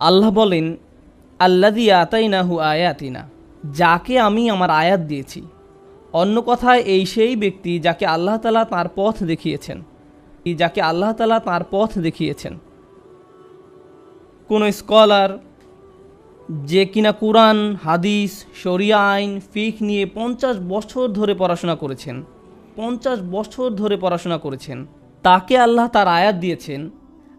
আল্লাহ বলেন আল্লাদি আতাইনাহু আয়াতিনা, যাকে আমি আমার আয়াত দিয়েছি। অন্য কথায়, এই সেই ব্যক্তি যাকে আল্লাহ তালা তাঁর পথ দেখিয়েছেন। যাকে আল্লাহ তালা তাঁর পথ দেখিয়েছেন। কোনো স্কলার যে কিনা কোরআন, হাদিস, শরিয়া আইন, ফিক নিয়ে পঞ্চাশ বছর ধরে পড়াশোনা করেছেন, পঞ্চাশ বছর ধরে পড়াশোনা করেছেন, তাকে আল্লাহ তার আয়াত দিয়েছেন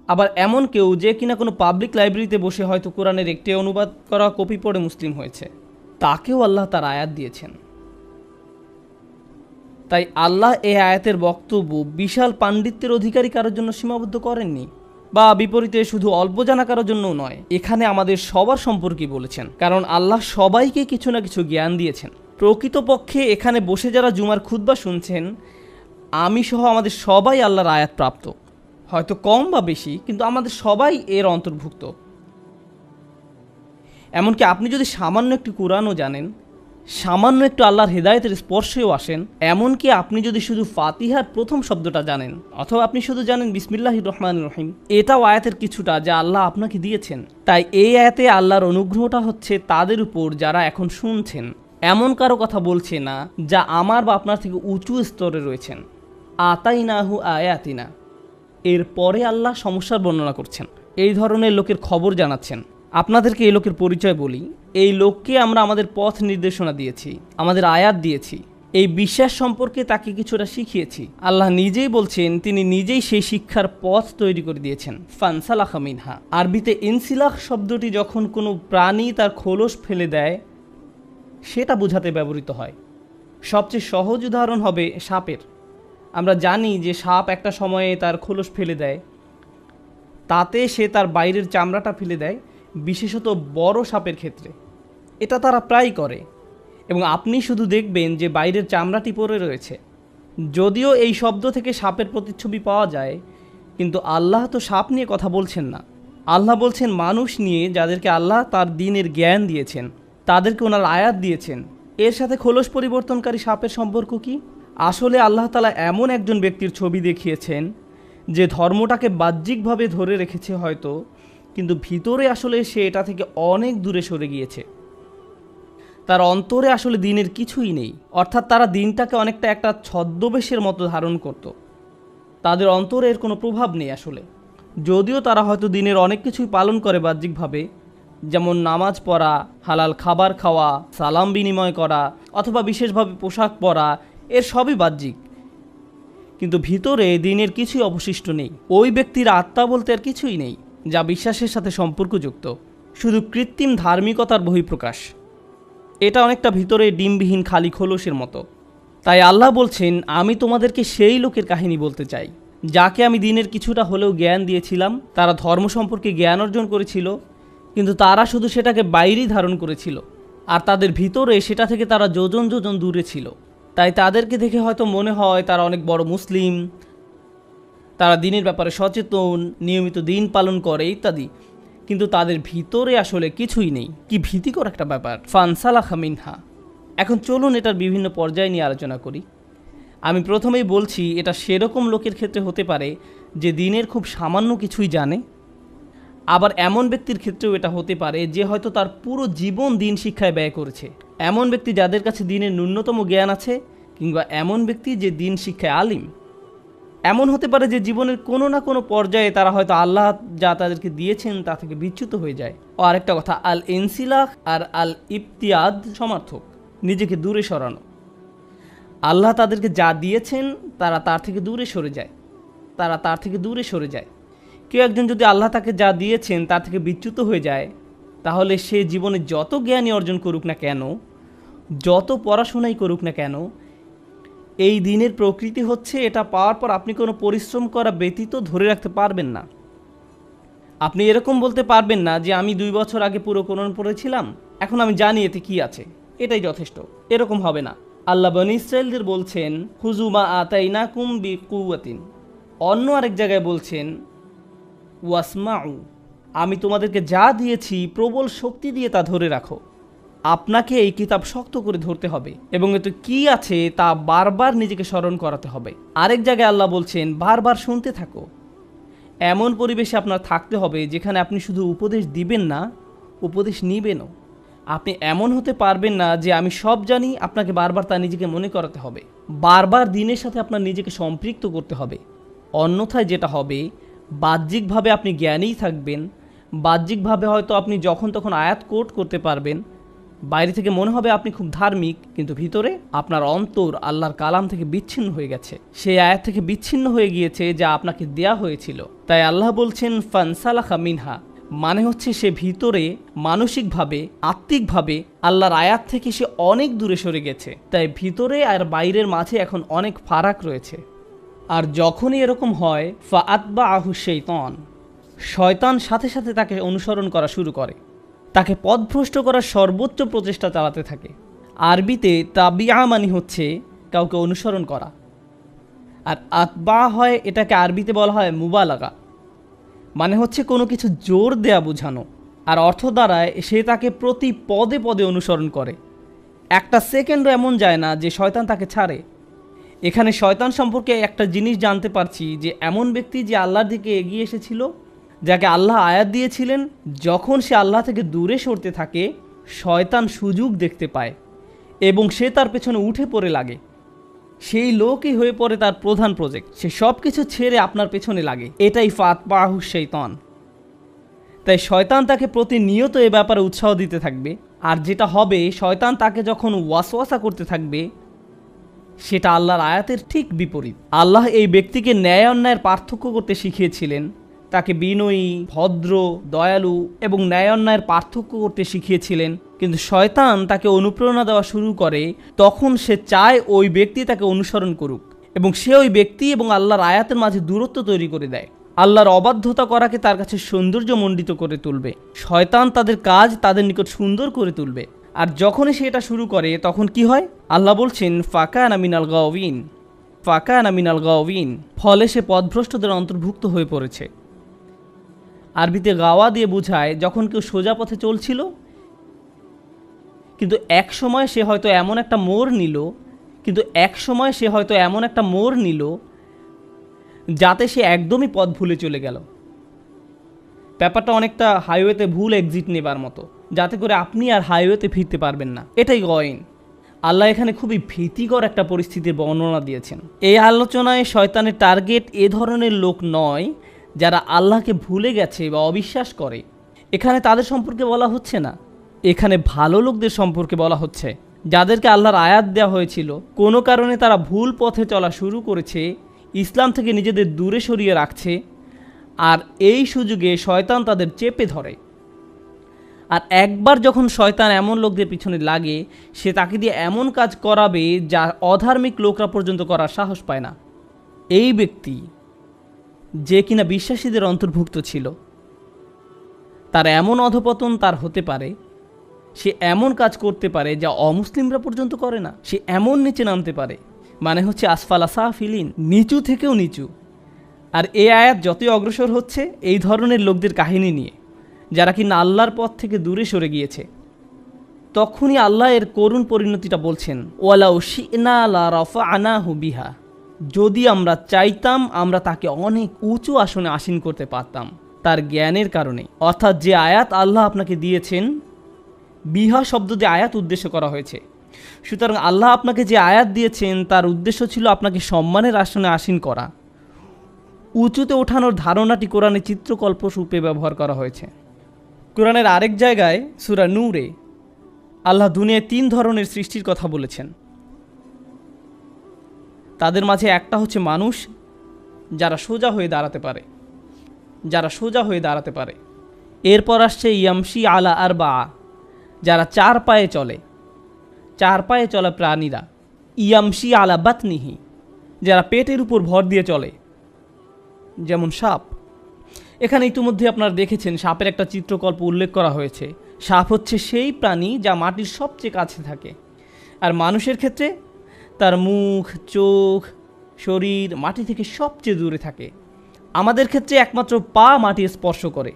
আবার এমন কেউ যে কিনা কোনো পাবলিক লাইব্রেরিতে বসে হয়তো কোরআনের একটি অনুবাদ করা কপি পড়ে মুসলিম হয়েছে, তাকেও আল্লাহ তার আয়াত দিয়েছেন। তাই আল্লাহ এ আয়াতের বক্তব্য বিশাল পাণ্ডিত্যের অধিকারী কারোর জন্য সীমাবদ্ধ করেননি, বা বিপরীতে শুধু অল্প জানা কারোর জন্য নয়, এখানে আমাদের সবার সম্পর্কে বলেছেন, কারণ আল্লাহ সবাইকে কিছু না কিছু জ্ঞান দিয়েছেন। প্রকৃতপক্ষে এখানে বসে যারা জুমার খুদ্া শুনছেন, আমি সহ আমাদের সবাই আল্লাহর আয়াত প্রাপ্ত। হয়তো কম বা বেশি, কিন্তু আমাদের সবাই এর অন্তর্ভুক্ত। এমনকি আপনি যদি সামান্য একটু কোরআনও জানেন, সামান্য একটু আল্লাহর হেদায়েতের স্পর্শেও আসেন, এমনকি আপনি যদি শুধু ফাতিহার প্রথম শব্দটা জানেন, অথবা আপনি শুধু জানেন বিসমিল্লাহ রহমান রহিম, এটাও আয়াতের কিছুটা যা আল্লাহ আপনাকে দিয়েছেন। তাই এই আয়াতে আল্লাহর অনুগ্রহটা হচ্ছে তাদের উপর যারা এখন শুনছেন। এমন কারও কথা বলছে না, যা আমার বা আপনার থেকে উঁচু স্তরে রয়েছেন। আতাই নাহু আয়াতিনা। এর পরে আল্লাহ সমস্যার বর্ণনা করছেন। এই ধরনের লোকের খবর জানাচ্ছেন। আপনাদেরকে এই লোকের পরিচয় বলি। এই লোককে আমরা আমাদের পথ নির্দেশনা দিয়েছি, আমাদের আয়াত দিয়েছি। এই বিশ্বাস সম্পর্কে তাকে কিছুটা শিখিয়েছি। আল্লাহ নিজেই বলছেন, তিনি নিজেই সেই শিক্ষার পথ তৈরি করে দিয়েছেন। ফানসালাহ মিনহা। আরবিতে ইনসিলাহ শব্দটি যখন কোনো প্রাণী তার খোলস ফেলে দেয়, সেটা বোঝাতে ব্যবহৃত হয়। সবচেয়ে সহজ উদাহরণ হবে সাপের। আমরা জানি যে সাপ একটা সময়ে তার খোলস ফেলে দেয়। তাতে সে তার বাইরের চামড়াটা ফেলে দেয়, বিশেষত বড় সাপের ক্ষেত্রে। এটা তারা প্রায় করে। এবং আপনি শুধু দেখবেন যে বাইরের চামড়াটি পড়ে রয়েছে। যদিও এই শব্দ থেকে সাপের প্রতিচ্ছবি পাওয়া যায়, কিন্তু আল্লাহ তো সাপ নিয়ে কথা বলছেন না। আল্লাহ বলছেন মানুষ নিয়ে যাদেরকে আল্লাহ তার দিনের জ্ঞান দিয়েছেন, তাদেরকে ওনার আয়াত দিয়েছেন। এর সাথে খোলস পরিবর্তনকারী সাপের সম্পর্ক কি? আসলে আল্লাহ তালা এমন একজন ব্যক্তির ছবি দেখিয়েছেন যে ধর্মটাকে বাহ্যিকভাবে ধরে রেখেছে হয়তো, কিন্তু ভিতরে আসলে সে এটা থেকে অনেক দূরে সরে গিয়েছে। তার অন্তরে আসলে দিনের কিছুই নেই। অর্থাৎ তারা দিনটাকে অনেকটা একটা ছদ্মবেশের মতো ধারণ করত। তাদের অন্তরে এর কোনো প্রভাব নেই আসলে। যদিও তারা হয়তো দিনের অনেক কিছুই পালন করে বাহ্যিকভাবে, যেমন নামাজ পড়া, হালাল খাবার খাওয়া, সালাম বিনিময় করা, অথবা বিশেষভাবে পোশাক পরা এর সবই বাহ্যিক। কিন্তু ভিতরে দিনের কিছুই অবশিষ্ট নেই। ওই ব্যক্তির আত্মা বলতে আর কিছুই নেই, যা বিশ্বাসের সাথে সম্পর্কযুক্ত। শুধু কৃত্রিম ধার্মিকতার বহিঃপ্রকাশ। এটা অনেকটা ভিতরে ডিমবিহীন খালি খোলসের মতো। তাই আল্লাহ বলছেন, আমি তোমাদেরকে সেই লোকের কাহিনী বলতে চাই। যাকে আমি দিনের কিছুটা হলেও জ্ঞান দিয়েছিলাম, তারা ধর্ম সম্পর্কে জ্ঞান অর্জন করেছিল, কিন্তু তারা শুধু সেটাকে বাইরেই ধারণ করেছিল। আর তাদের ভিতরে সেটা থেকে তারা যোজন যোজন দূরে ছিল। তাই তাদেরকে দেখে হয়তো মনে হয় তারা অনেক বড় মুসলিম। তারা দিনের ব্যাপারে সচেতন, নিয়মিত দিন পালন করে, ইত্যাদি। কিন্তু তাদের ভিতরে আসলে কিছুই নেই। কি ভীতিকর একটা ব্যাপার। ফানসালাখা মিনহা। এখন চলুন এটার বিভিন্ন পর্যায় নিয়ে আলোচনা করি। আমি প্রথমেই বলছি, এটা সেরকম লোকের ক্ষেত্রে হতে পারে যে দিনের খুব সামান্য কিছুই জানে। আবার এমন ব্যক্তির ক্ষেত্রেও এটা হতে পারে যে হয়তো তার পুরো জীবন দিন শিক্ষায় ব্যয় করেছে। এমন ব্যক্তি যাদের কাছে দিনের ন্যূনতম জ্ঞান আছে, কিংবা এমন ব্যক্তি যে দিন শিক্ষায় আলিম। এমন হতে পারে যে জীবনের কোনো না কোনো পর্যায়ে তারা হয়তো আল্লাহ যা তাদেরকে দিয়েছেন তা থেকে বিচ্যুত হয়ে যায়। ও আরেকটা কথা আল ইনসিলাহ আর আল ইফতিয়াদ সমার্থক, নিজেকে দূরে সরানো। আল্লাহ তাদেরকে যা দিয়েছেন, তারা তার থেকে দূরে সরে যায়। তারা তার থেকে দূরে সরে যায়। কেউ একজন যদি আল্লাহ তাকে যা দিয়েছেন, তার থেকে বিচ্যুত হয়ে যায় তাহলে সে জীবনে যত জ্ঞানই অর্জন করুক না কেন, যত পড়াশোনাই করুক না কেন, এই দিনের প্রকৃতি হচ্ছে এটা পাওয়ার পর আপনি কোনো পরিশ্রম করা ব্যতীত ধরে রাখতে পারবেন না। আপনি এরকম বলতে পারবেন না যে, আমি দুই বছর আগে পুরো কোরআন পড়েছিলাম, এখন আমি জানি এতে কি আছে। এটাই যথেষ্ট। এরকম হবে না। আল্লাহ বনি ইসরায়েলদের বলছেন, হুজুমা আতাইনা কুম বি কুয়াতিন অন্য আরেক জায়গায় বলছেন, ওয়াসমাউ। আমি তোমাদেরকে যা দিয়েছি, প্রবল শক্তি দিয়ে তা ধরে রাখো। আপনাকে এই কিতাব শক্ত করে ধরতে হবে এবং এতে কি আছে তা বারবার নিজেকে স্মরণ করাতে হবে। আরেক জায়গায় আল্লাহ বলছেন, বারবার শুনতে থাকো। এমন পরিবেশে আপনার থাকতে হবে যেখানে আপনি শুধু উপদেশ দিবেন না, উপদেশ নিবেনও। আপনি এমন হতে পারবেন না যে আমি সব জানি, আপনাকে বারবার তা নিজেকে মনে করাতে হবে। বারবার দিনের সাথে আপনার নিজেকে সম্পৃক্ত করতে হবে। অন্যথায় যেটা হবে বাহ্যিকভাবে আপনি জ্ঞানেই থাকবেন, বাহ্যিকভাবে হয়তো আপনি যখন তখন আয়াত কোট করতে পারবেন, বাইরে থেকে মনে হবে আপনি খুব ধার্মিক, কিন্তু ভিতরে আপনার অন্তর আল্লাহর কালাম থেকে বিচ্ছিন্ন হয়ে গেছে। সেই আয়াত থেকে বিচ্ছিন্ন হয়ে গিয়েছে যা আপনাকে দেয়া হয়েছিল। তাই আল্লাহ বলছেন, ফানসালাখা মিনহা মানে হচ্ছে সে ভিতরে মানসিকভাবে, আত্মিকভাবে আল্লাহর আয়াত থেকে সে অনেক দূরে সরে গেছে। তাই ভিতরে আর বাইরের মাঝে এখন অনেক ফারাক রয়েছে। আর যখনই এরকম হয় ফা আতবা আহু শৈতন। শয়তান সাথে সাথে তাকে অনুসরণ করা শুরু করে। তাকে পথভ্রষ্ট করার সর্বোচ্চ প্রচেষ্টা চালাতে থাকে। আরবিতে তাবিয়া মানি হচ্ছে কাউকে অনুসরণ করা। আর আতবা হয়, এটাকে আরবিতে বলা হয় মুবালাগা। মানে হচ্ছে কোনো কিছু জোর দেয়া বোঝানো। আর অর্থ দ্বারায় সে তাকে প্রতি পদে পদে অনুসরণ করে। একটা সেকেন্ডও এমন যায় না যে শয়তান তাকে ছাড়ে। এখানে শয়তান সম্পর্কে একটা জিনিস জানতে পারছি যে এমন ব্যক্তি যে আল্লাহর দিকে এগিয়ে এসেছিল, যাকে আল্লাহ আয়াত দিয়েছিলেন, যখন সে আল্লাহ থেকে দূরে সরতে থাকে, শয়তান সুযোগ দেখতে পায় এবং সে তার পেছনে উঠে পড়ে লাগে। সেই লোকই হয়ে পড়ে তার প্রধান প্রজেক্ট সে সব কিছু ছেড়ে আপনার পেছনে লাগে। এটাই ফাত বাহু শৈতান। তাই শয়তান তাকে প্রতিনিয়ত এ ব্যাপারে উৎসাহ দিতে থাকবে। আর যেটা হবে শয়তান তাকে যখন ওয়াসওয়াসা করতে থাকবে সেটা আল্লাহর আয়াতের ঠিক বিপরীত। আল্লাহ এই ব্যক্তিকে ন্যায় অন্যায়ের পার্থক্য করতে শিখিয়েছিলেন। তাকে বিনয়ী, ভদ্র, দয়ালু এবং ন্যায় অন্যায়ের পার্থক্য করতে শিখিয়েছিলেন। কিন্তু শয়তান তাকে অনুপ্রেরণা দেওয়া শুরু করে, তখন সে চায় ওই ব্যক্তি তাকে অনুসরণ করুক এবং সে ওই ব্যক্তি এবং আল্লাহর আয়াতের মাঝে দূরত্ব তৈরি করে দেয়। আল্লাহর অবাধ্যতা করাকে তার কাছে সৌন্দর্য মণ্ডিত করে তুলবে। শয়তান তাদের কাজ তাদের নিকট সুন্দর করে তুলবে। আর যখনই সে এটা শুরু করে, তখন কি হয়? আল্লাহ বলছেন ফাঁকা নামিনাল গাওয়িন। ফাঁকা নামিনাল গাওয়িন। ফলে সে পথভ্রষ্টদের অন্তর্ভুক্ত হয়ে পড়েছে। আরবিতে গাওয়া দিয়ে বোঝায়, যখন কেউ সোজা পথে চলছিল, কিন্তু এক সময় সে হয়তো এমন একটা মোড় নিল, কিন্তু এক সময় সে হয়তো এমন একটা মোড় নিল, যাতে সে একদমই পথ ভুলে চলে গেল। ব্যাপারটা অনেকটা হাইওয়েতে ভুল এক্সিট নেবার মতো। যাতে করে আপনি আর হাইওয়েতে ফিরতে পারবেন না। এটাই গয়েন। আল্লাহ এখানে খুবই ভীতিকর একটা পরিস্থিতির বর্ণনা দিয়েছেন। এই আলোচনায় শয়তানের টার্গেট এ ধরনের লোক নয়, যারা আল্লাহকে ভুলে গেছে বা অবিশ্বাস করে। এখানে তাদের সম্পর্কে বলা হচ্ছে না। এখানে ভালো লোকদের সম্পর্কে বলা হচ্ছে। যাদেরকে আল্লাহর আয়াত দেওয়া হয়েছিল, কোনো কারণে তারা ভুল পথে চলা শুরু করেছে, ইসলাম থেকে নিজেদের দূরে সরিয়ে রাখছে, আর এই সুযোগে শয়তান তাদের চেপে ধরে। আর একবার যখন শয়তান এমন লোকদের পিছনে লাগে, সে তাকে দিয়ে এমন কাজ করাবে যা অধার্মিক লোকরা পর্যন্ত করার সাহস পায় না। এই ব্যক্তি, যে কিনা বিশ্বাসীদের অন্তর্ভুক্ত ছিল, তার এমন অধপতন তার হতে পারে, সে এমন কাজ করতে পারে যা অমুসলিমরা পর্যন্ত করে না, সে এমন নিচে নামতে পারে মানে হচ্ছে আসফালা সাফিলিন, নিচু থেকেও নিচু। আর এ আয়াত যতই অগ্রসর হচ্ছে, এই ধরনের লোকদের কাহিনী নিয়ে। যারা কিনা আল্লাহর পথ থেকে দূরে সরে গিয়েছে। তখনই আল্লাহ এর করুণ পরিণতিটা বলছেন, ওয়ালাউ শিনা লা রফা আনাহু বিহা। যদি আমরা চাইতাম, আমরা তাকে অনেক উঁচু আসনে আসীন করতে পারতাম তার জ্ঞানের কারণে। অর্থাৎ যে আয়াত আল্লাহ আপনাকে দিয়েছেন, বিহা শব্দ যে আয়াত উদ্দেশ্য করা হয়েছে। সুতরাং আল্লাহ আপনাকে যে আয়াত দিয়েছেন, তার উদ্দেশ্য ছিল আপনাকে সম্মানের আসনে আসীন করা। উঁচুতে ওঠানোর ধারণাটি কোরআনে চিত্রকল্প রূপে ব্যবহার করা হয়েছে। কোরআনের আরেক জায়গায় সুরা নূরে আল্লাহ দুনিয়ায় তিন ধরনের সৃষ্টির কথা বলেছেন। তাদের মাঝে একটা হচ্ছে মানুষ যারা সোজা হয়ে দাঁড়াতে পারে, যারা সোজা হয়ে দাঁড়াতে পারে। এরপর আসছে ইয়ামশি আলা আর বা যারা চার পায়ে চলে, চার পায়ে চলা প্রাণীরা। ইয়ামশি আলা বাতনিহি, যারা পেটের উপর ভর দিয়ে চলে, যেমন সাপ। এখানে ইতিমধ্যে আপনারা দেখেছেন সাপের একটা চিত্রকল্প উল্লেখ করা হয়েছে। সাপ হচ্ছে সেই প্রাণী যা মাটির সবচেয়ে কাছে থাকে। আর মানুষের ক্ষেত্রে তার মুখ, চোখ, শরীর মাটি থেকে সবচেয়ে দূরে থাকে। আমাদের ক্ষেত্রে একমাত্র পা মাটি স্পর্শ করে।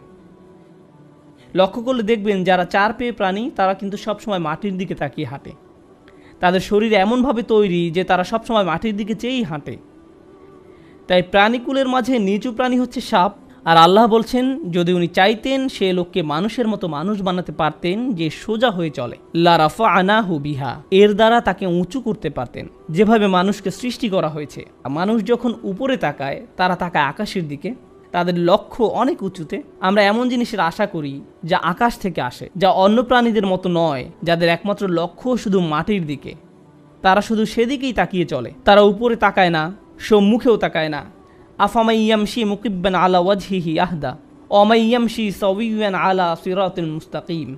লক্ষ্য করলে দেখবেন যারা চার পেয়ে প্রাণী, তারা কিন্তু সবসময় মাটির দিকে তাকিয়ে হাঁটে। তাদের শরীর এমনভাবে তৈরি যে তারা সবসময় মাটির দিকে চেয়েই হাঁটে। তাই প্রাণীকুলের মাঝে নিচু প্রাণী হচ্ছে সাপ আর আল্লাহ বলছেন, যদি উনি চাইতেন, সে লোককে মানুষের মতো মানুষ বানাতে পারতেন যে সোজা হয়ে চলে। লারাফা আনাহু বিহা, এর দ্বারা তাকে উঁচু করতে পারতেন। যেভাবে মানুষকে সৃষ্টি করা হয়েছে। মানুষ যখন উপরে তাকায়, তারা তাকায় আকাশের দিকে। তাদের লক্ষ্য অনেক উঁচুতে। আমরা এমন জিনিসের আশা করি, যা আকাশ থেকে আসে, যা অন্য প্রাণীদের মতো নয়, যাদের একমাত্র লক্ষ্য শুধু মাটির দিকে। তারা শুধু সেদিকেই তাকিয়ে চলে। তারা উপরে তাকায় না, সম্মুখেও তাকায় না। আফামাইয়ামশি মুকিব্বান আলা ওয়াজহিহি আহদা অমাইয়ামশি সবিয়ান আলা সিরাতুল মুস্তাকিম।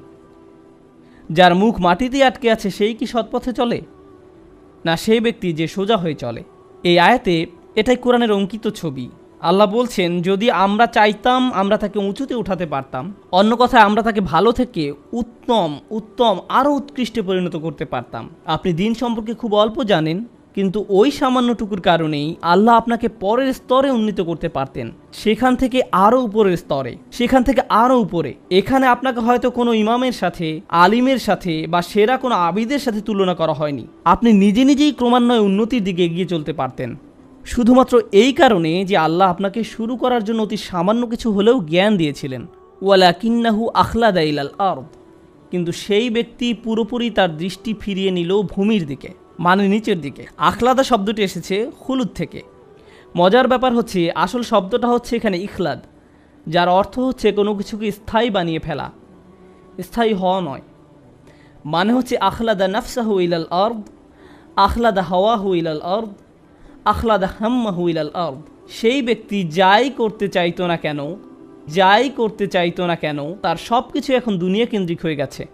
যার মুখ মাটিতে আটকে আছে, সেই কি সৎপথে চলে? না, সেই ব্যক্তি যে সোজা হয়ে চলে। এই আয়াতে এটাই কোরআনের অঙ্কিত ছবি। আল্লাহ বলছেন, যদি আমরা চাইতাম আমরা তাকে উঁচুতে উঠাতে পারতাম, অন্য কথায় আমরা তাকে ভালো থেকে উত্তম উত্তম, আরও উৎকৃষ্টে পরিণত করতে পারতাম। আপনি দিন সম্পর্কে খুব অল্প জানেন কিন্তু ওই সামান্যটুকুর কারণেই আল্লাহ আপনাকে পরের স্তরে উন্নীত করতে পারতেন। সেখান থেকে আরও উপরের স্তরে, সেখান থেকে আরও উপরে। এখানে আপনাকে হয়তো কোনো ইমামের সাথে, আলিমের সাথে বা সেরা কোনো আবিদের সাথে তুলনা করা হয়নি। আপনি নিজে নিজেই ক্রমান্বয়ে উন্নতির দিকে এগিয়ে চলতে পারতেন। শুধুমাত্র এই কারণে যে আল্লাহ আপনাকে শুরু করার জন্য অতি সামান্য কিছু হলেও জ্ঞান দিয়েছিলেন। ওয়ালা কিন্নাহু আখলাদা আরদ। কিন্তু সেই ব্যক্তি পুরোপুরি তার দৃষ্টি ফিরিয়ে নিল ভূমির দিকে। মানে নিচের দিকে। আখলাদা শব্দটি এসেছে হলুদ থেকে। মজার ব্যাপার হচ্ছে, আসল শব্দটা হচ্ছে এখানে ইখলাদ, যার অর্থ হচ্ছে কোনো কিছুকে স্থায়ী বানিয়ে ফেলা। স্থায়ী হওয়া নয়। মানে হচ্ছে, আখলাদা নাফসাহু ইলাল আর্দ, আখলাদা হাওয়াহু ইলাল আর্দ, আখলাদা হাম্মাহু ইলাল আর্দ। সেই ব্যক্তি যাই করতে চাইতো না কেন, যাই করতে চাইতো না কেন, তার সব কিছু এখন দুনিয়া কেন্দ্রিক হয়ে গেছে।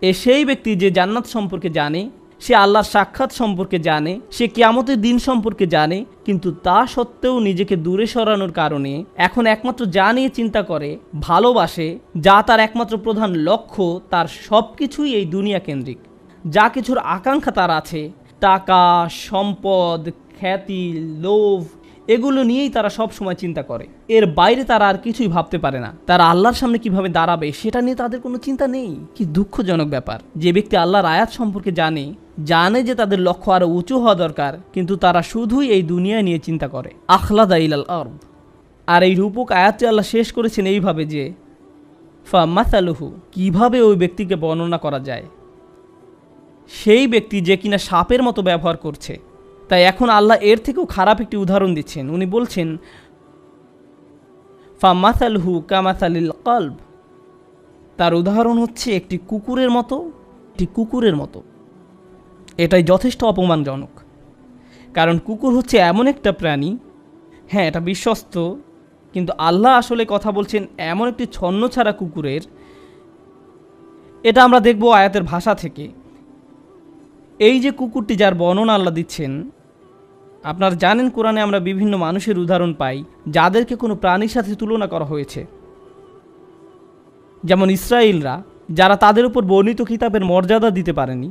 এ সেই ব্যক্তি যে জান্নাত সম্পর্কে জানে সে আল্লাহর সাক্ষাৎ সম্পর্কে জানে, সে কিয়ামতের দিন সম্পর্কে জানে, কিন্তু তা সত্ত্বেও নিজেকে দূরে সরানোর কারণে এখন একমাত্র যা নিয়ে চিন্তা করে, ভালোবাসে, যা তার একমাত্র প্রধান লক্ষ্য, তার সব কিছুই এই দুনিয়া কেন্দ্রিক। যা কিছুর আকাঙ্ক্ষা তার আছে, টাকা, সম্পদ, খ্যাতি, লোভ, এগুলো নিয়েই তারা সব সময় চিন্তা করে। এর বাইরে তারা আর কিছুই ভাবতে পারে না। তারা আল্লাহর সামনে কীভাবে দাঁড়াবে, সেটা নিয়ে তাদের কোনো চিন্তা নেই। কি দুঃখজনক ব্যাপার। যে ব্যক্তি আল্লাহর আয়াত সম্পর্কে জানে জানে যে তাদের লক্ষ্য আরও উঁচু হওয়া দরকার, কিন্তু তারা শুধুই এই দুনিয়া নিয়ে চিন্তা করে। আখলাদা ইলাল আর্দ। আর এই রূপক আয়াতটি আল্লাহ শেষ করেছেন এইভাবে যে, ফা মাসালুহু, কীভাবে ওই ব্যক্তিকে বর্ণনা করা যায়? সেই ব্যক্তি যে কিনা সাপের মতো ব্যবহার করছে। তাই এখন আল্লাহ এর থেকেও খারাপ একটি উদাহরণ দিচ্ছেন। উনি বলছেন ফামাসালহু কামাসালিল কলব। তার উদাহরণ হচ্ছে একটি কুকুরের মতো, একটি কুকুরের মতো। এটাই যথেষ্ট অপমানজনক। কারণ কুকুর হচ্ছে এমন একটা প্রাণী হ্যাঁ এটা বিশ্বস্ত, কিন্তু আল্লাহ আসলে কথা বলছেন এমন একটি ছন্ন ছাড়া কুকুরের। এটা আমরা দেখব আয়াতের ভাষা থেকে। এই যে কুকুরটি যার বর্ণনা আল্লাহ দিচ্ছেন, আপনারা জানেন কোরআনে আমরা বিভিন্ন মানুষের উদাহরণ পাই, যাদেরকে কোনো প্রাণীর সাথে তুলনা করা হয়েছে। যেমন ইসরায়েলরা যারা তাদের উপর বর্ণিত কিতাবের মর্যাদা দিতে পারেনি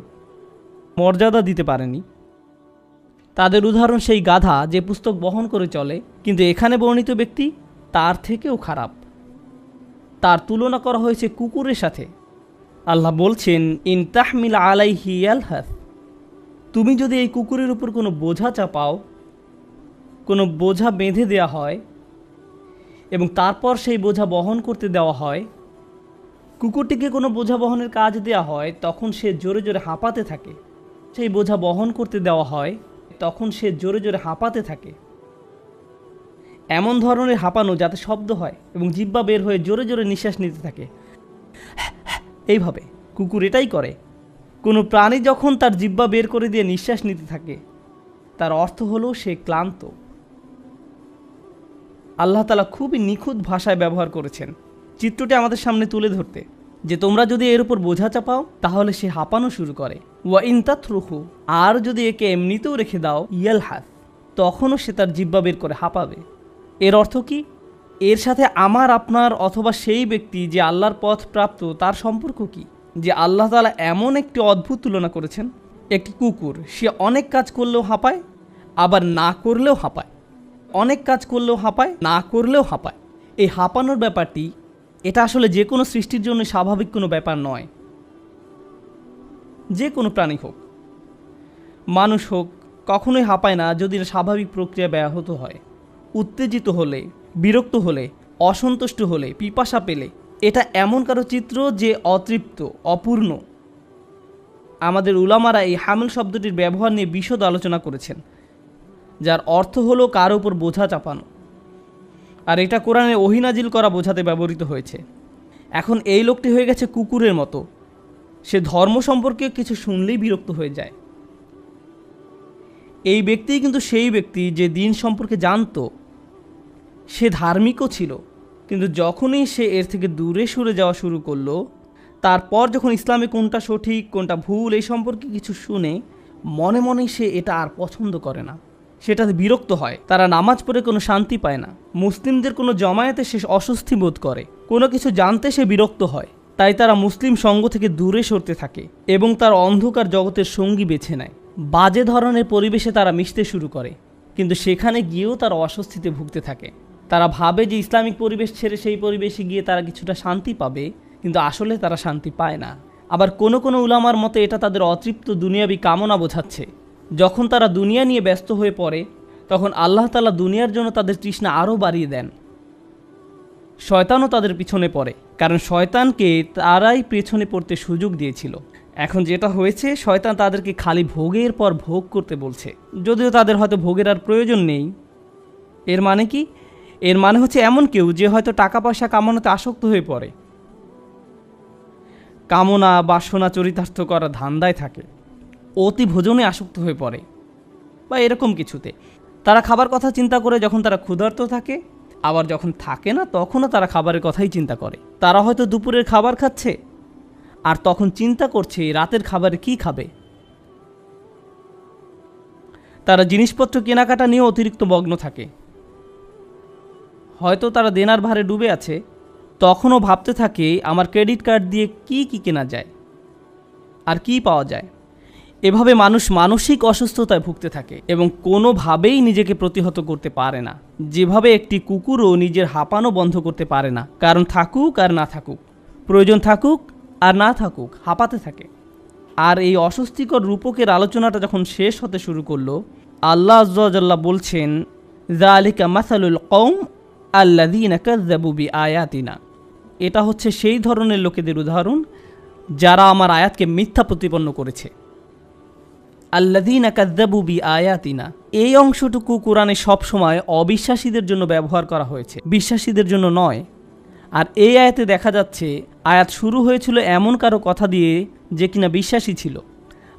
মর্যাদা দিতে পারেনি। তাদের উদাহরণ সেই গাধা যে পুস্তক বহন করে চলে, কিন্তু এখানে বর্ণিত ব্যক্তি তার থেকেও খারাপ। তার তুলনা করা হয়েছে কুকুরের সাথে। আল্লাহ বলছেন, ইন তাহমিল আলাইহি আলহাস তুমি যদি এই কুকুরের উপর কোনো বোঝা চাপাও, কোনো বোঝা বেঁধে দেওয়া হয় এবং তারপর সেই বোঝা বহন করতে দেওয়া হয়, কুকুরটিকে কোনো বোঝা বহনের কাজ দেওয়া হয়, তখন সে জোরে জোরে হাঁপাতে থাকে। সেই বোঝা বহন করতে দেওয়া হয়, তখন সে জোরে জোরে হাঁপাতে থাকে। এমন ধরনের হাঁপানো যাতে শব্দ হয় এবং জিব্বা বের হয়ে জোরে জোরে নিঃশ্বাস নিতে থাকে। এইভাবে কুকুর এটাই করে। কোনো প্রাণী যখন তার জিব্বা বের করে দিয়ে নিঃশ্বাস নিতে থাকে, তার অর্থ হলো সে ক্লান্ত। আল্লাহ তালা খুবই নিখুঁত ভাষায় ব্যবহার করেছেন। চিত্রটি আমাদের সামনে তুলে ধরতে। যে তোমরা যদি এর উপর বোঝা চাপাও, তাহলে সে হাঁপানো শুরু করে। ওয়া ইনতাথরুহু আর যদি একে এমনিতেও রেখে দাও ইয়াল হাস তখনও সে তার জিব্বা বের করে হাঁপাবে। এর অর্থ কি? এর সাথে আমার, আপনার অথবা সেই ব্যক্তি যে আল্লাহর পথ প্রাপ্ত, তার সম্পর্ক কি? যে আল্লাহ তালা এমন একটি অদ্ভুত তুলনা করেছেন, একটি কুকুর, সে অনেক কাজ করলেও হাঁপায়, আবার না করলেও হাঁপায়। অনেক কাজ করলেও হাঁপায়, না করলেও হাঁপায়। এই হাঁপানোর ব্যাপারটি এটা আসলে যে কোনো সৃষ্টির জন্য স্বাভাবিক কোনো ব্যাপার নয়। যে কোনো প্রাণী হোক, মানুষ হোক, কখনোই হাঁপায় না যদি স্বাভাবিক প্রক্রিয়া ব্যাহত হয়। উত্তেজিত হলে, বিরক্ত হলে, অসন্তুষ্ট হলে, পিপাসা পেলে, এটা এমন কারও চিত্র যে অতৃপ্ত, অপূর্ণ। আমাদের উলামারা এই হামিল শব্দটির ব্যবহার নিয়ে বিশদ আলোচনা করেছেন, যার অর্থ হলো কার উপর বোঝা চাপানো। আর এটা কোরআনে ওহিনাজিল করা বোঝাতে ব্যবহৃত হয়েছে। এখন এই লোকটি হয়ে গেছে কুকুরের মতো। সে ধর্ম সম্পর্কে কিছু শুনলেই বিরক্ত হয়ে যায়। এই ব্যক্তিই কিন্তু সেই ব্যক্তি যে দিন সম্পর্কে জানতো। সে ধার্মিকও ছিল, কিন্তু যখনই সে এর থেকে দূরে সরে যাওয়া শুরু করল, তারপর যখন ইসলামে কোনটা সঠিক, কোনটা ভুল এই সম্পর্কে কিছু শুনে, মনে মনে সে এটা আর পছন্দ করে না। সেটাতে বিরক্ত হয়। তারা নামাজ পড়ে কোনো শান্তি পায় না। মুসলিমদের কোনো জমায়েতে সে অস্বস্তি বোধ করে। কোনো কিছু জানতে সে বিরক্ত হয়। তাই তারা মুসলিম সঙ্গ থেকে দূরে সরতে থাকে এবং তার অন্ধকার জগতের সঙ্গী বেছে নেয়। বাজে ধরনের পরিবেশে তারা মিশতে শুরু করে, কিন্তু সেখানে গিয়েও তারা অস্বস্তিতে ভুগতে থাকে। তারা ভাবে যে ইসলামিক পরিবেশ ছেড়ে সেই পরিবেশে গিয়ে তারা কিছুটা শান্তি পাবে, কিন্তু আসলে তারা শান্তি পায় না। আবার কোনো কোনো উলামার মতে এটা তাদের অতৃপ্ত দুনিয়াবি কামনা বোঝাচ্ছে। যখন তারা দুনিয়া নিয়ে ব্যস্ত হয়ে পড়ে, তখন আল্লাহ তালা দুনিয়ার জন্য তাদের তৃষ্ণা আরও বাড়িয়ে দেন। শয়তানও তাদের পিছনে পড়ে, কারণ শয়তানকে তারাই পেছনে পড়তে সুযোগ দিয়েছিল। এখন যেটা হয়েছে, শয়তান তাদেরকে খালি ভোগের পর ভোগ করতে বলছে। যদিও তাদের হয়তো ভোগের আর প্রয়োজন নেই। এর মানে কি? এর মানে হচ্ছে এমন কেউ যে হয়তো টাকা পয়সা কামানোতে আসক্ত হয়ে পড়ে। কামনা, বাসনা, চরিতার্থ করা ধান্দায় থাকে। অতি ভোজনে আসক্ত হয়ে পড়ে, বা এরকম কিছুতে। তারা খাবার কথা চিন্তা করে যখন তারা ক্ষুধার্ত থাকে, আবার যখন থাকে না, তখনও তারা খাবারের কথাই চিন্তা করে। তারা হয়তো দুপুরের খাবার খাচ্ছে, আর তখন চিন্তা করছে রাতের খাবারে কি খাবে। তারা জিনিসপত্র কেনাকাটা নিয়ে অতিরিক্ত মগ্ন থাকে। হয়তো তারা দেনার ভারে ডুবে আছে, তখনও ভাবতে থাকে, আমার ক্রেডিট কার্ড দিয়ে কি কি কেনা যায়, আর কি পাওয়া যায়। এভাবে মানুষ মানসিক অসুস্থতায় ভুগতে থাকে এবং কোনোভাবেই নিজেকে প্রতিহত করতে পারে না। যেভাবে একটি কুকুরও নিজের হাঁপানো বন্ধ করতে পারে না, কারণ থাকুক আর না থাকুক। প্রয়োজন থাকুক আর না থাকুক, হাঁপাতে থাকে। আর এই অস্বস্তিকর রূপকের আলোচনাটা যখন শেষ হতে শুরু করল, আল্লাহ আজ্লাহ বলছেন জালিকা মাসালুল কৌম আল্লাদিনা কাজ্জাবুবি আয়াতিনা এটা হচ্ছে সেই ধরনের লোকেদের উদাহরণ যারা আমার আয়াতকে মিথ্যা প্রতিপন্ন করেছে। আল্লাদিনা কাদ্দাবুবি আয়াতিনা এই অংশটুকু কোরআনে সবসময় অবিশ্বাসীদের জন্য ব্যবহার করা হয়েছে। বিশ্বাসীদের জন্য নয়। আর এই আয়াতে দেখা যাচ্ছে, আয়াত শুরু হয়েছিল এমন কারও কথা দিয়ে যে কিনা বিশ্বাসী ছিল।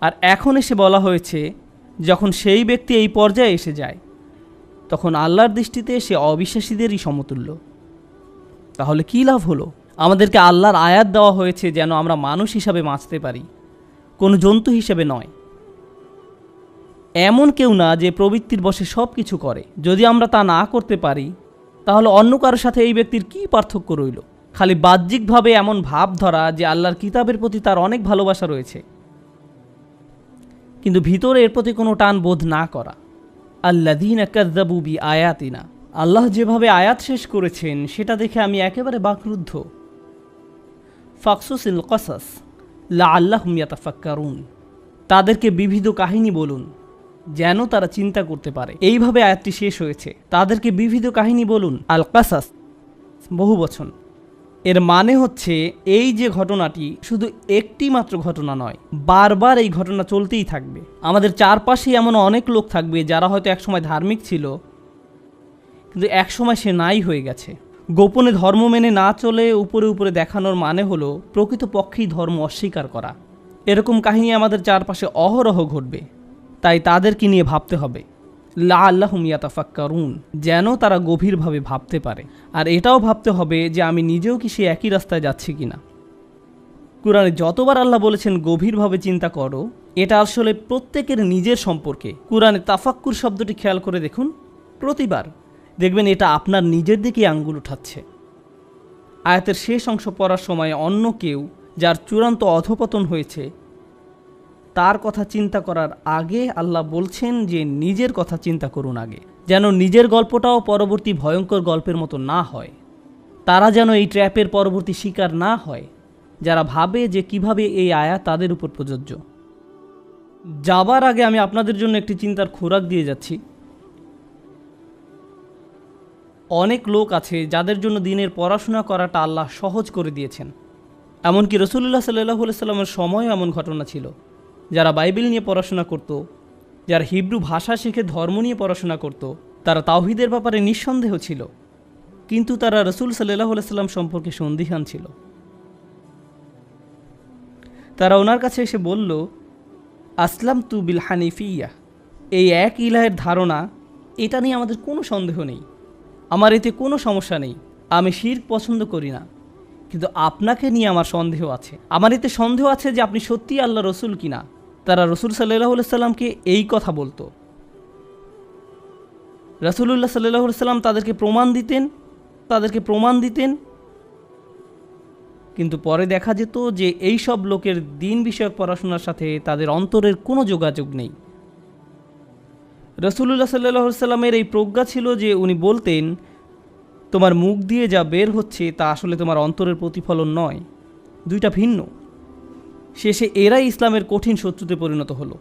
আর এখন এসে বলা হয়েছে, যখন সেই ব্যক্তি এই পর্যায়ে এসে যায়, তখন আল্লাহর দৃষ্টিতে সে অবিশ্বাসীদেরই সমতুল্য। তাহলে কী লাভ হলো? আমাদেরকে আল্লাহর আয়াত দেওয়া হয়েছে যেন আমরা মানুষ হিসাবে বাঁচতে পারি, কোনো জন্তু হিসেবে নয়। এমন কেউ না যে প্রবৃত্তির বসে সব কিছু করে। যদি আমরা তা না করতে পারি, তাহলে অন্য কারোর সাথে এই ব্যক্তির কী পার্থক্য রইল? খালি বাহ্যিকভাবে এমন ভাব ধরা যে আল্লাহর কিতাবের প্রতি তার অনেক ভালোবাসা রয়েছে। কিন্তু ভিতরে এর প্রতি কোনো টান বোধ না করা। আল্লাদিন কাজ্জাবুবি আয়াতিনা আল্লাহ যেভাবে আয়াত শেষ করেছেন, সেটা দেখে আমি একেবারে বাকরুদ্ধ। ফাকসুসিল কসাস লা আল্লাহ ইয়াতাফাক্কারুন। তাদেরকে বিবিধ কাহিনী বলুন। যেন তারা চিন্তা করতে পারে। এইভাবে আয়াতটি শেষ হয়েছে। তাদেরকে বিবিধ কাহিনী বলুন। আল কাসাস বহু বচন। এর মানে হচ্ছে, এই যে ঘটনাটি শুধু একটি মাত্র ঘটনা নয়, বারবার এই ঘটনা চলতেই থাকবে। আমাদের চারপাশে এমন অনেক লোক থাকবে যারা হয়তো একসময় ধার্মিক ছিল, কিন্তু একসময় সে নাই হয়ে গেছে। গোপনে ধর্ম মেনে না চলে উপরে উপরে দেখানোর মানে হলো, প্রকৃতপক্ষেই ধর্ম অস্বীকার করা। এরকম কাহিনী আমাদের চারপাশে অহরহ ঘটবে। তাই তাদেরকে নিয়ে ভাবতে হবে। লা আল্লাহম ইয়াতাফাক্কারুন, যেন তারা গভীরভাবে ভাবতে পারে। আর এটাও ভাবতে হবে যে আমি নিজেও কি সে একই রাস্তায় যাচ্ছি কিনা। কোরআনে যতবার আল্লাহ বলেছেন, গভীরভাবে চিন্তা করো, এটা আসলে প্রত্যেকের নিজের সম্পর্কে। কোরআনে তাফাক্কুর শব্দটি খেয়াল করে দেখুন। প্রতিবার দেখবেন এটা আপনার নিজের দিকেই আঙ্গুল উঠাচ্ছে। আয়াতের শেষ অংশ পড়ার সময় অন্য কেউ যার চূড়ান্ত অধপতন হয়েছে তার কথা চিন্তা করার আগে আল্লাহ বলছেন যে নিজের কথা চিন্তা করুন আগে, যেন নিজের গল্পটাও পরবর্তী ভয়ঙ্কর গল্পের মতো না হয়। তারা যেন এই ট্র্যাপের পরবর্তী শিকার না হয়, যারা ভাবে যে কীভাবে এই আয়া তাদের উপর প্রযোজ্য। যাবার আগে আমি আপনাদের জন্য একটি চিন্তার খোরাক দিয়ে যাচ্ছি। অনেক লোক আছে যাদের জন্য দিনের পড়াশোনা করাটা আল্লাহ সহজ করে দিয়েছেন। এমনকি রসুল্লাহ সাল্লাহ সাল্লামের সময় এমন ঘটনা ছিল। যারা বাইবেল নিয়ে পড়াশোনা করত, যারা হিব্রু ভাষা শিখে ধর্ম নিয়ে পড়াশোনা করত, তারা তাওহিদের ব্যাপারে নিঃসন্দেহ ছিল। কিন্তু তারা রসুল সাল্লাহ সাল্লাম সম্পর্কে সন্দিহান ছিল। তারা ওনার কাছে এসে বলল আসলাম তু বিল হানিফিয়া। এই এক ইলাহের ধারণা, এটা নিয়ে আমাদের কোনো সন্দেহ নেই। আমার এতে কোনো সমস্যা নেই। আমি শির পছন্দ করি না। কিন্তু আপনাকে নিয়ে আমার সন্দেহ আছে। আমার এতে সন্দেহ আছে যে আপনি সত্যিই আল্লাহ রসুল কিনা। তারা রসুল সাল্লাহ সাল্লামকে এই কথা বলতো। রসুল্লাহ সাল্লাহ সাল্লাম তাদেরকে প্রমাণ দিতেন, তাদেরকে প্রমাণ দিতেন। কিন্তু পরে দেখা যেত যে এই সব লোকের দিন বিষয়ক পড়াশোনার সাথে তাদের অন্তরের কোনো যোগাযোগ নেই। রসুল্লাহ সাল্লাহ সাল্লামের এই প্রজ্ঞা ছিল যে উনি বলতেন, তোমার মুখ দিয়ে যা বের হচ্ছে তা আসলে তোমার অন্তরের প্রতিফলন নয়, দুইটা ভিন্ন। শেষে এরাই ইসলামের কঠিন শত্রুতে পরিণত হলো।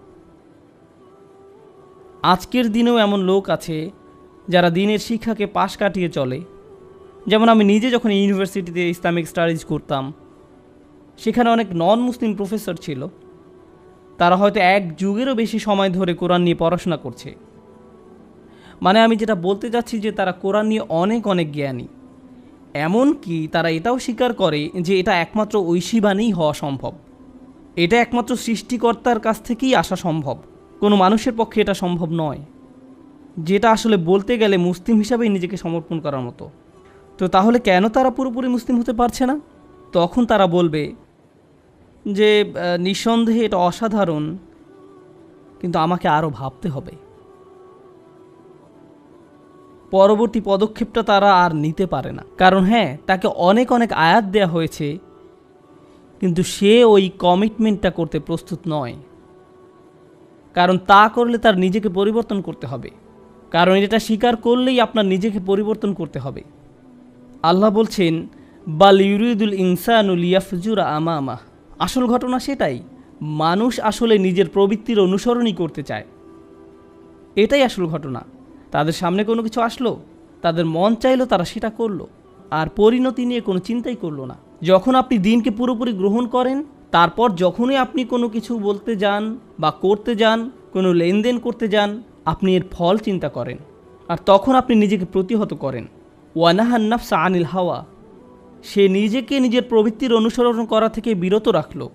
আজকের দিনেও এমন লোক আছে, যারা দিনের শিক্ষাকে পাশ কাটিয়ে চলে। যেমন আমি নিজে যখন ইউনিভার্সিটিতে ইসলামিক স্টাডিজ করতাম, সেখানে অনেক নন মুসলিম প্রফেসর ছিল। তারা হয়তো এক যুগেরও বেশি সময় ধরে কোরআন নিয়ে পড়াশোনা করছে। মানে আমি যেটা বলতে যাচ্ছি যে তারা কোরআন নিয়ে অনেক অনেক জ্ঞানী। এমনকি তারা এটাও স্বীকার করে যে এটা একমাত্র ঐশী ঐশীবাণীই হওয়া সম্ভব। এটা একমাত্র সৃষ্টিকর্তার কাছ থেকেই আসা সম্ভব। কোনো মানুষের পক্ষে এটা সম্ভব নয়। যেটা আসলে বলতে গেলে মুসলিম হিসাবেই নিজেকে সমর্পণ করার মতো। তো তাহলে কেন তারা পুরোপুরি মুসলিম হতে পারছে না? তখন তারা বলবে যে নিঃসন্দেহে এটা অসাধারণ, কিন্তু আমাকে আরও ভাবতে হবে। পরবর্তী পদক্ষেপটা তারা আর নিতে পারে না। কারণ হ্যাঁ তাকে অনেক অনেক আয়াত দেয়া হয়েছে কিন্তু সে ওই কমিটমেন্টটা করতে প্রস্তুত নয়। কারণ তা করলে তার নিজেকে পরিবর্তন করতে হবে। কারণ এটা স্বীকার করলেই আপনার নিজেকে পরিবর্তন করতে হবে। আল্লাহ বলছেন, বাল ইউরিদুল ইনসানুল ইয়াফজুরা আমা আমা আসল ঘটনা সেটাই, মানুষ আসলে নিজের প্রবৃত্তির অনুসরণই করতে চায়। এটাই আসল ঘটনা। তাদের সামনে কোনো কিছু আসলো, তাদের মন চাইলো তারা সেটা করল, আর পরিণতি নিয়ে কোনো চিন্তাই করল না। যখন আপনি দিনকে পুরোপুরি গ্রহণ করেন, তারপর যখনই আপনি কোনো কিছু বলতে যান বা করতে যান, কোনো লেনদেন করতে যান, আপনি এর ফল চিন্তা করেন। আর তখন আপনি নিজেকে প্রতিহত করেন। ওয়ানাহান্নাফসা আনিল হাওয়া। সে নিজেকে নিজের প্রবৃত্তির অনুসরণ করা থেকে বিরত রাখল।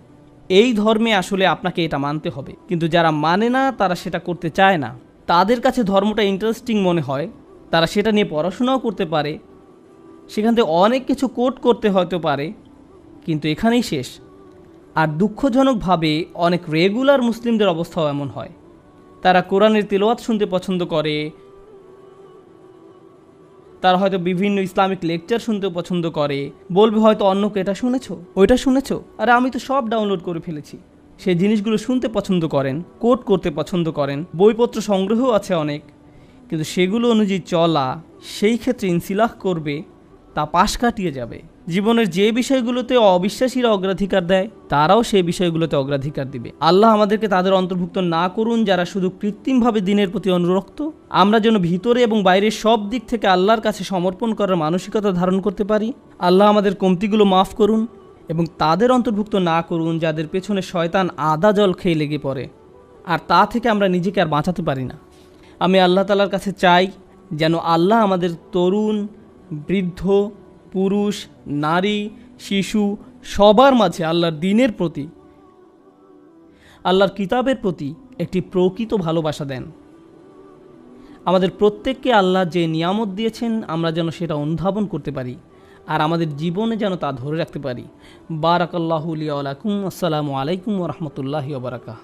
এই ধর্মে আসলে আপনাকে এটা মানতে হবে। কিন্তু যারা মানে না, তারা সেটা করতে চায় না। তাদের কাছে ধর্মটা ইন্টারেস্টিং মনে হয়। তারা সেটা নিয়ে পড়াশোনাও করতে পারে। সেখান থেকে অনেক কিছু কোট করতে হয়তো পারে, কিন্তু এখানেই শেষ। আর দুঃখজনকভাবে অনেক রেগুলার মুসলিমদের অবস্থাও এমন হয়। তারা কোরআনের তেলোয়াত শুনতে পছন্দ করে, তারা হয়তো বিভিন্ন ইসলামিক লেকচার শুনতে পছন্দ করে, বলবে হয়তো অন্যকে এটা শুনেছো, ওইটা শুনেছো, আরে আমি তো সব ডাউনলোড করে ফেলেছি। সেই জিনিসগুলো শুনতে পছন্দ করেন, কোট করতে পছন্দ করেন, বইপত্র সংগ্রহও আছে অনেক, কিন্তু সেগুলো অনুযায়ী চলা, সেই ক্ষেত্রে ইনসিলাহ করবে তা পাশ কাটিয়ে যাবে। জীবনের যে বিষয়গুলোতে অবিশ্বাসীরা অগ্রাধিকার দেয়, তারাও সেই বিষয়গুলোতে অগ্রাধিকার দিবে। আল্লাহ আমাদেরকে তাদের অন্তর্ভুক্ত না করুন যারা শুধু কৃত্রিমভাবে দিনের প্রতি অনুরক্ত। আমরা যেন ভিতরে এবং বাইরের সব দিক থেকে আল্লাহর কাছে সমর্পণ করার মানসিকতা ধারণ করতে পারি। আল্লাহ আমাদের কমতিগুলো মাফ করুন এবং তাদের অন্তর্ভুক্ত না করুন যাদের পেছনে শয়তান আদা জল খেয়ে লেগে পড়ে। আর তা থেকে আমরা নিজেকে আর বাঁচাতে পারি না। আমি আল্লাহ তালার কাছে চাই যেন আল্লাহ আমাদের তরুণ বৃদ্ধ, পুরুষ, নারী, শিশু, সবার মাঝে আল্লাহর দিনের প্রতি, আল্লাহর কিতাবের প্রতি একটি প্রকৃত ভালোবাসা দেন। আমাদের প্রত্যেককে আল্লাহ যে নিয়ামত দিয়েছেন, আমরা যেন সেটা অনুধাবন করতে পারি আর আমাদের জীবনে যেন তা ধরে রাখতে পারি। বারাকাল্লাহুলিয়া আলাইকুম আসসালামু আলাইকুম রহমতুল্লাহি বারাকাহ।